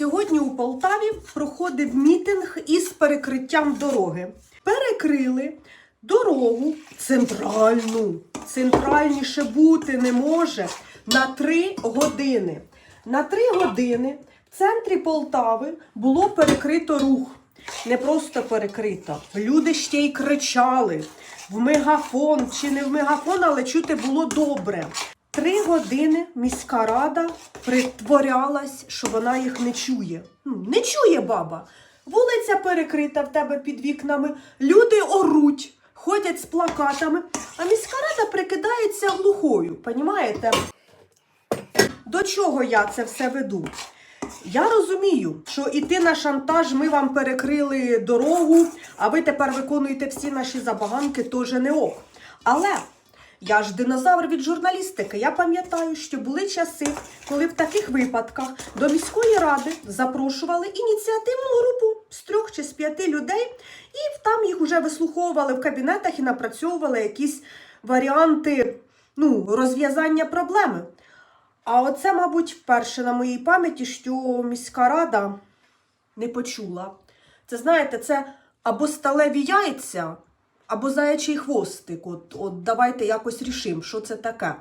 Сьогодні у Полтаві проходив мітинг із перекриттям дороги. Перекрили дорогу центральну. Центральніше бути не може на три години. На три години в центрі Полтави було перекрито рух. Не просто перекрито. Люди ще й кричали в мегафон чи не в мегафон, але чути було добре. Три години міська рада притворялась, що вона їх не чує. Ну, Не чує баба. Вулиця перекрита в тебе під вікнами, люди оруть, ходять з плакатами, а міська рада прикидається глухою. Понімаєте? До чого я це все веду? Я розумію, що іти на шантаж, ми вам перекрили дорогу, а ви тепер виконуєте всі наші забаганки, теж не ок. Але я ж динозавр від журналістики. Я пам'ятаю, що були часи, коли в таких випадках до міської ради запрошували ініціативну групу з трьох чи з п'яти людей, і там їх вже вислуховували в кабінетах і напрацьовували якісь варіанти ну, розв'язання проблеми. А оце, мабуть, вперше на моїй пам'яті, що міська рада не почула. Це знаєте, це або сталеві яйця, або заячий хвостик. От, от давайте якось рішимо, що це таке.